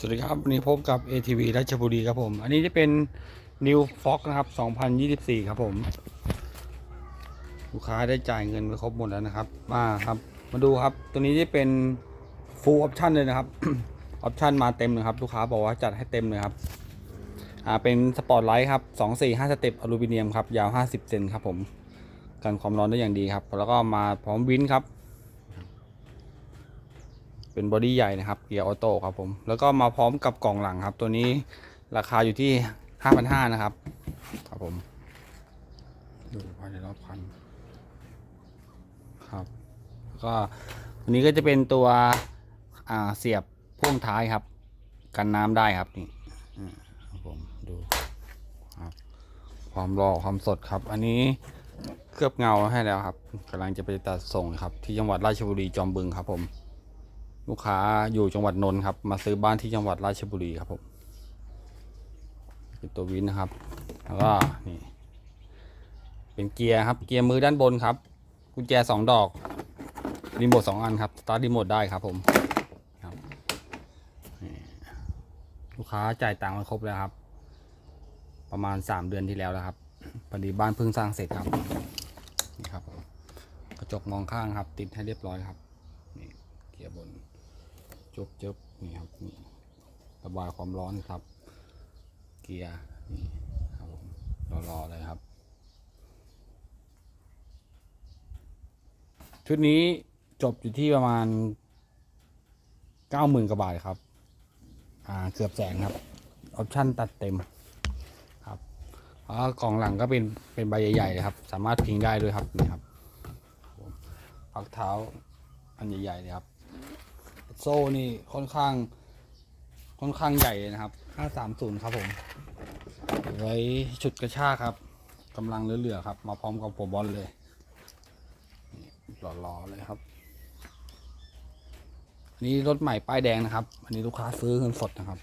สวัสดีครับ วันนี้พบกับ ATV ราชบุรีครับผม อันนี้จะเป็น New Fox นะครับ 2024 ครับผม ลูกค้าได้จ่ายเงินไปครบหมดแล้วนะครับ มาครับ มาดูครับ ตัวนี้จะเป็น Full Option เลยนะครับออปชันมาเต็มเลยครับ ลูกค้าบอกว่าจัดให้เต็มเลยครับ อ่า เป็นสปอร์ตไลท์ครับ 2 4 5 สเต็ปอลูมิเนียมครับ ยาว 50 เซนครับผม กันความร้อนได้อย่างดีครับ แล้วก็มาพร้อมวินครับ เป็นบอดี้ใหญ่นะครับเกียร์ออโต้ครับผมแล้วก็มาพร้อมกับกล่องหลังครับ ตัวนี้ราคาอยู่ที่ 5,500นะครับครับผมดูภายในรอบคันครับก็อันนี้ก็จะเป็นตัวเสียบพ่วงท้ายครับ กันน้ำได้ครับนี่อ่าครับผมดูครับความรอความสดครับ อันนี้เคลือบเงาให้แล้วครับกำลังจะไปตัดส่งครับ ที่จังหวัดราชบุรีจอมบึงครับผม ลูกค้าอยู่จังหวัดนนท์ครับ มาซื้อบ้านที่จังหวัดราชบุรีครับผมเป็นตัววินนะครับแล้วก็นี่เป็นเกียร์ครับเกียร์มือด้านบนครับ กุญแจสองดอกรีโมทสองอันครับสตาร์ทรีโมทได้ครับผมครับลูกค้าจ่ายตังค์มาครบแล้วครับ ประมาณสามเดือนที่แล้วแล้วครับพอดีบ้านเพิ่งสร้างเสร็จครับนี่ครับกระจกมองข้างครับ ติดให้เรียบร้อยครับนี่เกียร์บน จบจบนี่ครับนี่ระบายความร้อนครับ เกียร์นี่ครับผมรอๆเลยครับ ชุดนี้จบอยู่ที่ประมาณเก้าหมื่นกว่าบาทครับ อ่าเกือบแสนครับ ออปชั่นตัดเต็มครับแล้วก็กล่องหลังก็เป็นเป็นใบใหญ่ๆเลยครับ สามารถพิงได้ด้วยครับนี่ครับพักเท้าอันใหญ่ๆเลยครับ โซ่นี่ค่อนข้าง ค่อนข้างใหญ่นะครับ 530 ครับผม ไว้ชุดกระชากครับกำลังเหลือๆครับ มาพร้อมกับหัวบอลเลยหล่อๆเลยครับอันนี้รถใหม่ป้ายแดงนะครับ อันนี้ลูกค้าซื้อเงินสดนะครับ